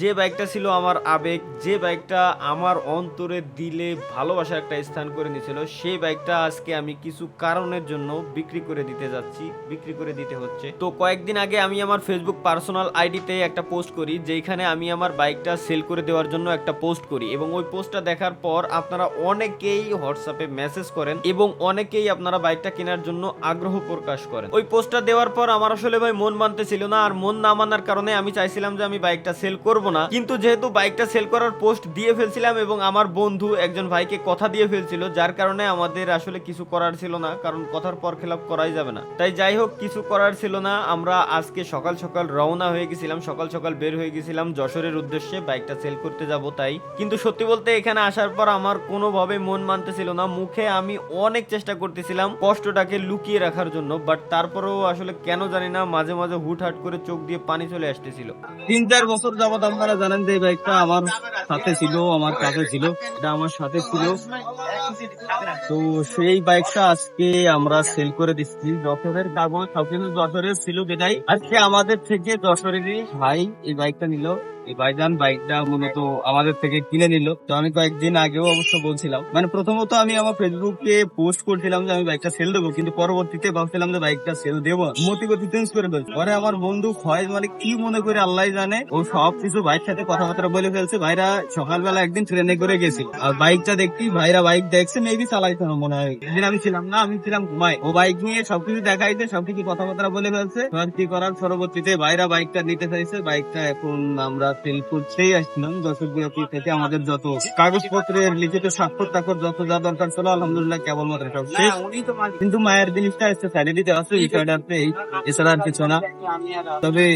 যে বাইকটা ছিল আমার আবেগ, যে বাইকটা আমার অন্তরে দিলে ভালোবাসার একটা স্থান করে নিয়েছিল, সেই বাইকটা আজকে আমি কিছু কারণের জন্য বিক্রি করে দিতে যাচ্ছি, বিক্রি করে দিতে হচ্ছে। তো কয়েকদিন আগে আমি আমার ফেসবুক পার্সোনাল আইডিতে একটা পোস্ট করি যেখানে আমি আমার বাইকটা সেল করে দেওয়ার জন্য একটা পোস্ট করি এবং ওই পোস্টটা দেখার পর আপনারা অনেকেই হোয়াটসঅ্যাপে মেসেজ করেন এবং অনেকেই আপনারা বাইকটা কেনার জন্য আগ্রহ প্রকাশ করেন। ওই পোস্টটা দেওয়ার পর আমার আসলে ভাই মন মানতে ছিল না, আর মন না মানার কারণে আমি চাইছিলাম যে আমি বাইকটা সেল করব। না। কিন্তু যেহেতু বাইকটা সেল করার পোস্ট দিয়ে ফেলছিলাম এবং আমার বন্ধু একজন ভাইকে কথা দিয়ে ফেলছিল, যার কারণে আমাদের আসলে কিছু করার ছিল না, কারণ কথার পর খেলাপ করাই যাবে না। তাই যাই হোক, কিছু করার ছিল না। আমরা আজকে সকাল সকাল রওনা হয়ে গেছিলাম, সকাল সকাল বের হয়ে গেছিলাম যশোরের উদ্দেশ্যে বাইকটা সেল করতে যাব তাই। কিন্তু সত্যি বলতে এখানে আসার পর আমার কোনোভাবে মন মানতেছিল না। মুখে আমি অনেক চেষ্টা করতেছিলাম কষ্টটাকে লুকিয়ে রাখার জন্য বাট তারপরেও আসলে কেন জানি না, মাঝে মাঝে হুটহাট করে চোখ দিয়ে পানি চলে আসতেছিল। তিন চার বছর যাবত আপনারা জানেন যে বাইকটা আমার সাথে ছিল, আমার কাছে ছিল। এটা আমার সাথে ছিল। তো সেই বাইকটা আজকে আমরা সেল করে দিচ্ছি। যশোরের কাগজ সবকিছু যশোরের ছিল বেটাই আজকে আমাদের থেকে যশোরেরই ভাই এই বাইকটা নিল। ভাইজান বাইকটা মূলত আমাদের থেকে কিনে নিল। তো আমি কয়েকদিন আগেও অবশ্য বলছিলাম মানে প্রথমত আমি আমার ফেসবুকে পোস্ট করছিলাম যে আমি বাইকটা সেল দেবো, কিন্তু পরবর্তীতে ভাবছিলাম যে বাইকটা সেল দেবো মতি গতি চেঞ্জ করে ফেলছি। পরে আমার বন্ধু ফয়েজ মানে কি মনে করে আল্লাহ জানে, ও সব কিছু ভাইয়ের সাথে কথাবার্তা বলে ফেলছে। ভাইরা সকালবেলা একদিন ট্রেনে করে গেছি আর বাইকটা দেখছি, ভাইরা বাইক দেখছে মেবি চালাইছে না মনে হয়। একদিন আমি ছিলাম না, আমি ছিলাম ঘুমাই। ও বাইক নিয়ে সবকিছু দেখাইতে সবকিছু কথাবার্তা বলে ফেলছে। কি করার? পরবর্তীতে ভাইরা বাইকটা নিতে চাইছে। বাইকটা এখন আমরা করতেই আসছিলাম থেকে আমাদের যত কাগজপত্রের লিখিত স্বাক্ষর টাক্ষর যত যা দরকার ছিল আলহামদুলিল্লাহ কেবলমাত্র সব কিন্তু মায়ের জিনিসটা দিতে বিষয়টা আছে এছাড়া আর কিছু না। তবে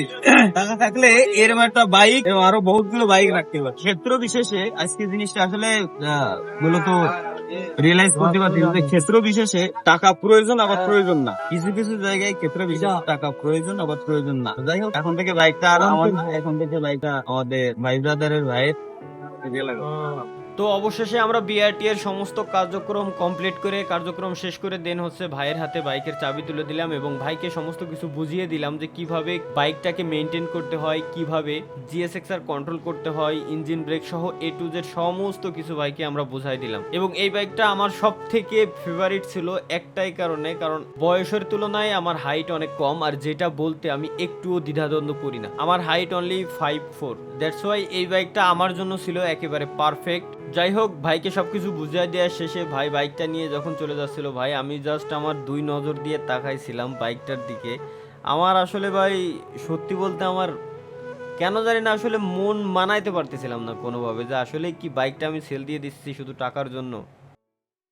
টাকা থাকলে এরকম একটা বাইক এবং আরও বহুতগুলো বাইক রাখতে পারে ক্ষেত্র বিশেষে আজকে জিনিসটা আসলে মূলত রিয়েলাইজ করতে পারছি যে ক্ষেত্র বিশেষে টাকা প্রয়োজন আবার প্রয়োজন না। কিছু কিছু জায়গায় ক্ষেত্র বিশেষে টাকা প্রয়োজন আবার প্রয়োজন না। যাই হোক এখন থেকে বাইকটা আর আমার এখন থেকে বাইকটা আমাদের ভাই ব্রাদারের ভাইয়ের তো অবশেষে আমরা বিআরটি এর সমস্ত কার্যক্রম কমপ্লিট করে কার্যক্রম শেষ করে দেন হচ্ছে ভাইয়ের হাতে বাইকের চাবি তুলে দিলাম এবং ভাইকে সমস্ত কিছু বুঝিয়ে দিলাম যে কীভাবে বাইকটাকে মেনটেন করতে হয়, কীভাবে জিএসএক্স আর কন্ট্রোল করতে হয় ইঞ্জিন ব্রেক সহ এ টু জেড সমস্ত কিছু বাইকে আমরা বুঝাই দিলাম। এবং এই বাইকটা আমার সব থেকে ফেভারিট ছিল একটাই কারণে, কারণ বয়সের তুলনায় আমার হাইট অনেক কম আর যেটা বলতে আমি একটুও দ্বিধাদ্বন্দ্ব করি না। আমার height only five four that's why এই বাইকটা আমার জন্য ছিল একেবারে পারফেক্ট যাই হোক, ভাইকে সব কিছু বুঝিয়ে দেওয়ার শেষে ভাই বাইকটা নিয়ে যখন চলে যাচ্ছিল, ভাই আমি জাস্ট আমার দুই নজর দিয়ে তাকাইছিলাম বাইকটার দিকে। আমার আসলে ভাই, সত্যি বলতে আমার কেন জানি না আসলে মন মানাইতে পারতেছিলাম না কোনোভাবে যে আসলে কি বাইকটা আমি সেল দিয়ে দিচ্ছি শুধু টাকার জন্য।